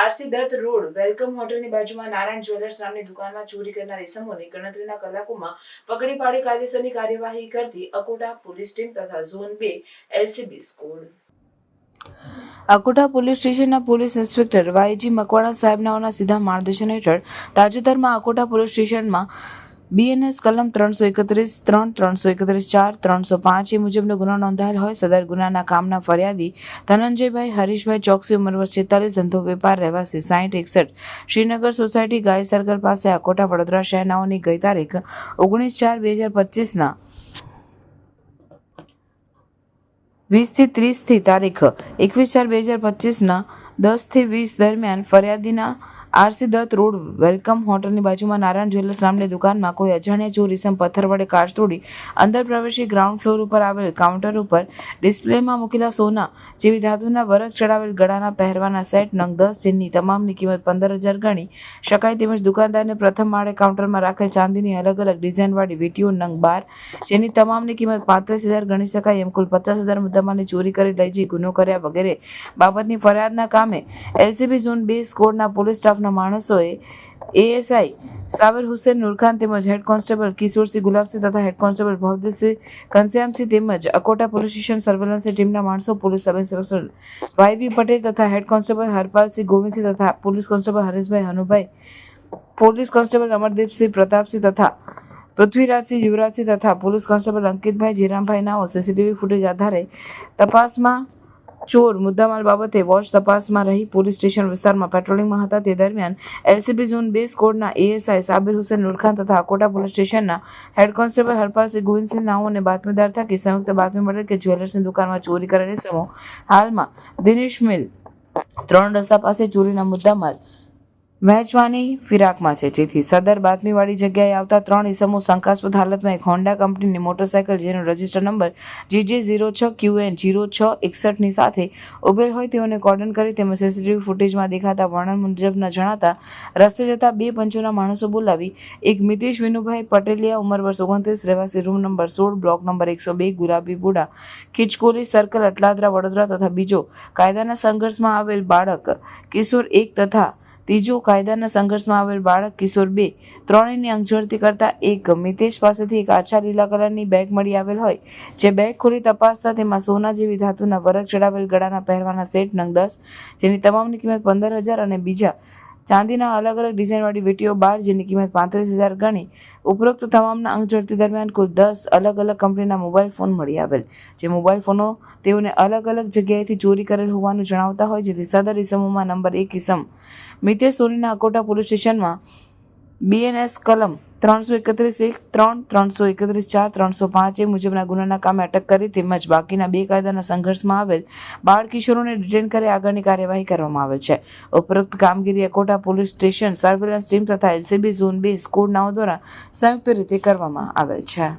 RC Dutt road, welcome હોટલની બાજુમાં Narayan jewellers નામની દુકાનમાં ચોરી કરનાર ઇસમોને ગણતરીના કલાકોમાં પકડી પાડી કાયદેસરની કાર્યવાહી કરતી અકોટા પોલીસ ટીમ તથા ઝોન બે એલસીબી સ્કોડ અકોટા પોલીસ સ્ટેશનના police inspector Y G Makwana સાહેબના સીધા માર્ગદર્શન હેઠળ તાજેતરમાં અકોટા પોલીસ સ્ટેશનમાં બીએનએસ કલમ ત્રણસો એકત્રીસ, ત્રણ ત્રણસો એકત્રીસ, ચાર ત્રણસો પાંચ, એ મુજબનો ગુનો નોંધાયેલ હોય સદર ગુનાના કામના ફરિયાદી ધનંજયભાઈ, હરીશભાઈ ચોકસી ઉંમર વર્ષ છેતાલીસ, ધંધો વેપાર, રહેવાસી સાઠ એકસઠ. શ્રીનગર સોસાયટી ગાય સર્કલ પાસે અકોટા વડોદરા શહેરનાઓની ગઈ તારીખ ઓગણીસ ચાર બે હજાર પચીસના વીસથી ત્રીસથી તારીખ એકવીસ ચાર બે હજાર પચીસના દસથી વીસ દરમિયાન ફરિયાદીના આરસી દત્ત રોડ, વેલકમ હોટલની બાજુમાં નારાયણ જ્વેલર્સ નામની દુકાનમાં કોઈ અજાણ્યા ચોરી સમ પથ્થર વડે કાચ તોડી અંદર પ્રવેશી ગ્રાઉન્ડ ફ્લોર ઉપર આવેલ કાઉન્ટર ઉપર ડિસ્પ્લેમાં મૂકેલા સોના જેવી ધાતુના વરખ ચડાવેલ ગળાના પહેરવાના સેટ, નંગ દસ જેની તમામની કિંમત પંદર હજાર ગણી શકાય તેમજ દુકાનદારને પ્રથમ માળે કાઉન્ટરમાં રાખેલ ચાંદીની અલગ અલગ ડિઝાઇનવાળી વીટીઓ, નંગ બાર જેની તમામની કિંમત પાંત્રીસ હજાર ગણી શકાય એમ કુલ પચાસ હજાર મુદ્દામાલની ચોરી કરી લઈ જઈ ગુનો કર્યા વગેરે બાબતની ફરિયાદના કામે એલસીબી ઝોન બે સ્કોડના પોલીસ સ્ટાફના માણસોએ એએસઆઈ સાબર હુસેન, નુરખાન તેમજ હેડ કોન્સ્ટેબલ કિશોરસિંહ ગુલાબસિંહ તથા હેડ કોન્સ્ટેબલ ભવદસિંહ ઘનશ્યામસિંહ તેમજ અકોટા પોલીસ સ્ટેશન સર્વેલન્સ ટીમના માણસો police sub inspector YV Patel તથા હેડ કોન્સ્ટેબલ હરપાલસિંહ ગોવિંદસિંહ તથા police constable Hareshbhai Hanubhai, police constable Amardeepsinh Pratapsinh તથા પૃથ્વીરાજસિંહ યુવરાજસિંહ તથા પોલીસ કોન્સ્ટેબલ અંકિતભાઈ જીરામભાઈ નાઓ સીસીટીવી ફૂટેજ આધારે તપાસમાં ચોર મુદ્દામાલ બાબતે વોચ તપાસમાં રહી પોલીસ સ્ટેશન વિસ્તારમાં પેટ્રોલિંગમાં હતા. તે દરમિયાન એલસીબી ઝોન બે સ્કોડના એએસઆઈ સાબિર હુસેન નુરખાન તથા અકોટા પોલીસ સ્ટેશનના હેડ કોન્સ્ટેબલ હરપાલસિંહ ગોવિંદસિંહ નાઓને બાતમીદાર થકી સંયુક્ત બાતમી મળેલ કે જ્વેલર્સની દુકાનમાં ચોરી કરેલી સમો હાલમાં દિનેશ મિલ ત્રણ રસ્તા પાસે ચોરીના મુદ્દામાલ વહેંચવાની ફિરાકમાં છે. જેથી સદર બાતમીવાળી જગ્યાએ આવતા ત્રણ ઇસમો શંકાસ્પદ હાલતમાં એક હોન્ડા કંપનીની મોટરસાયકલ જેનો રજિસ્ટર નંબર જીજે ઝીરો છ ક્યુએન ઝીરો છ એકસઠની સાથે ઉભેલ હોય તેઓને કોર્ડન કરી તેમજ સીસીટીવી ફૂટેજમાં દેખાતા વર્ણન મુજબના જણાતા રસ્તે જતા બે પંચોના માણસો બોલાવી એક મિતેશ વિનુભાઈ પટેલિયા, ઉંમર વર્ષ ઓગણત્રીસ, રહેવાસી રૂમ નંબર સોળ, બ્લોક નંબર એકસો બે ગુલાબી બુડા ખીચકોલી સર્કલ, અટલાદરા, વડોદરા તથા બીજો કાયદાના સંઘર્ષમાં આવેલ બાળક કિશોર એક તથા ત્રીજો કાયદાના સંઘર્ષમાં આવેલ બાળક કિશોર બે ત્રણેયની અંગઝડતી કરતા એક મિતેશ પાસેથી એક આછા લીલા કલરની બેગ મળી આવેલ હોય, જે બેગ ખોલી તપાસતા તેમાં સોના જેવી ધાતુના વરખ ચડાવેલ ગળાના પહેરવાના સેટ નંગ દસ, જેની તમામની કિંમત પંદર હજાર અને બીજા ચાંદીના અલગ અલગ ડિઝાઇનવાળી વીટીઓ બાર, જેની કિંમત પાંત્રીસ હજાર ગણી. ઉપરોક્ત તમામના અંક ઝડપી દરમિયાન કુલ દસ અલગ અલગ કંપનીના મોબાઈલ ફોન મળી આવેલ, જે મોબાઈલ ફોનો તેઓને અલગ અલગ જગ્યાએથી ચોરી કરેલ હોવાનું જણાવતા હોય, જેથી સદર ઇસમોમાં નંબર એક ઇસમ મિતેશ સોનીના અકોટા પોલીસ સ્ટેશનમાં બીએનએસ કલમ ત્રણસો એકત્રીસ એક, ત્રણ, ત્રણસો એકત્રીસ ચાર, ત્રણસો પાંચ એ મુજબના ગુનાના કામે અટક કરી તેમજ બાકીના બે કાયદાના સંઘર્ષમાં આવેલ બાળ કિશોરોને ડિટેન કરી આગળની કાર્યવાહી કરવામાં આવેલ છે. ઉપરોક્ત કામગીરી Akota police station, surveillance team તથા એલસીબી ઝોન બે સ્કૂલ નાઓ દ્વારા સંયુક્ત રીતે કરવામાં આવેલ છે.